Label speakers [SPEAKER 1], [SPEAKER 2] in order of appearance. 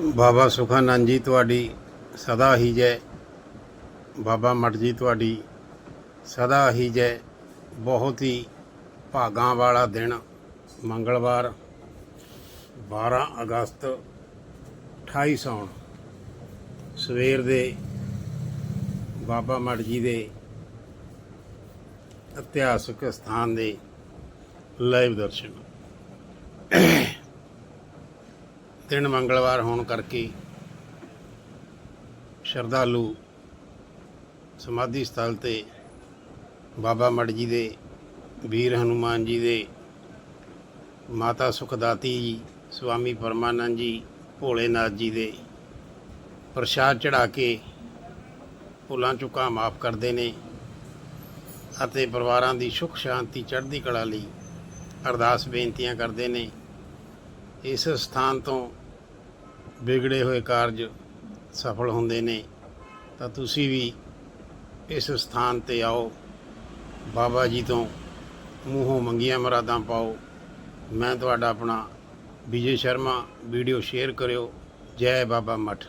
[SPEAKER 1] ਬਾਬਾ ਸੁਖਾਨੰਦ ਜੀ ਤੁਹਾਡੀ ਸਦਾ ਹੀ ਜੈ। ਬਾਬਾ ਮਠ ਜੀ ਤੁਹਾਡੀ ਸਦਾ ਹੀ ਜੈ। ਬਹੁਤ ਹੀ ਭਾਗਾਂ ਵਾਲਾ ਦਿਨ ਮੰਗਲਵਾਰ 12 ਅਗਸਤ 28 ਸੌਣ ਸਵੇਰ ਦੇ ਬਾਬਾ ਮਠ ਜੀ ਦੇ ਇਤਿਹਾਸਕ ਸਥਾਨ ਦੇ ਲਾਈਵ ਦਰਸ਼ਨ। ਦਿਨ ਮੰਗਲਵਾਰ ਹੋਣ ਕਰਕੇ ਸ਼ਰਧਾਲੂ ਸਮਾਧੀ ਸਥਲ ਤੇ ਬਾਬਾ ਮੜ ਜੀ ਦੇ, ਵੀਰ ਹਨੂਮਾਨ ਜੀ ਦੇ, ਮਾਤਾ ਸੁਖਦਾਤੀ ਜੀ, ਸਵਾਮੀ ਪਰਮਾਨੰਦ ਜੀ, ਭੋਲੇਨਾਥ ਜੀ ਦੇ ਪ੍ਰਸ਼ਾਦ ਚੜਾ ਕੇ ਭੁੱਲਾਂ ਚੁੱਕਾਂ ਮਾਫ ਕਰਦੇ ਨੇ ਅਤੇ ਪਰਿਵਾਰਾਂ ਦੀ ਸੁਖ ਸ਼ਾਂਤੀ ਚੜ੍ਹਦੀ ਕਲਾ ਲਈ ਅਰਦਾਸ ਬੇਨਤੀਆਂ ਕਰਦੇ ਨੇ। ਇਸ ਸਥਾਨ ਤੋਂ ਵਿਗੜੇ ਹੋਏ ਕਾਰਜ ਸਫਲ ਹੁੰਦੇ ਨੇ, ਤਾਂ ਤੁਸੀਂ ਵੀ ਇਸ ਸਥਾਨ ਤੇ ਆਓ। ਬਾਬਾ ਜੀ ਤੋਂ ਮੂੰਹੋਂ ਮੰਗੀਆਂ ਮਰਾਦਾਂ ਪਾਓ। ਮੈਂ ਤੁਹਾਡਾ ਆਪਣਾ ਵਿਜੇ ਸ਼ਰਮਾ, ਵੀਡੀਓ ਸ਼ੇਅਰ ਕਰਿਓ। ਜੈ ਬਾਬਾ ਮਠ।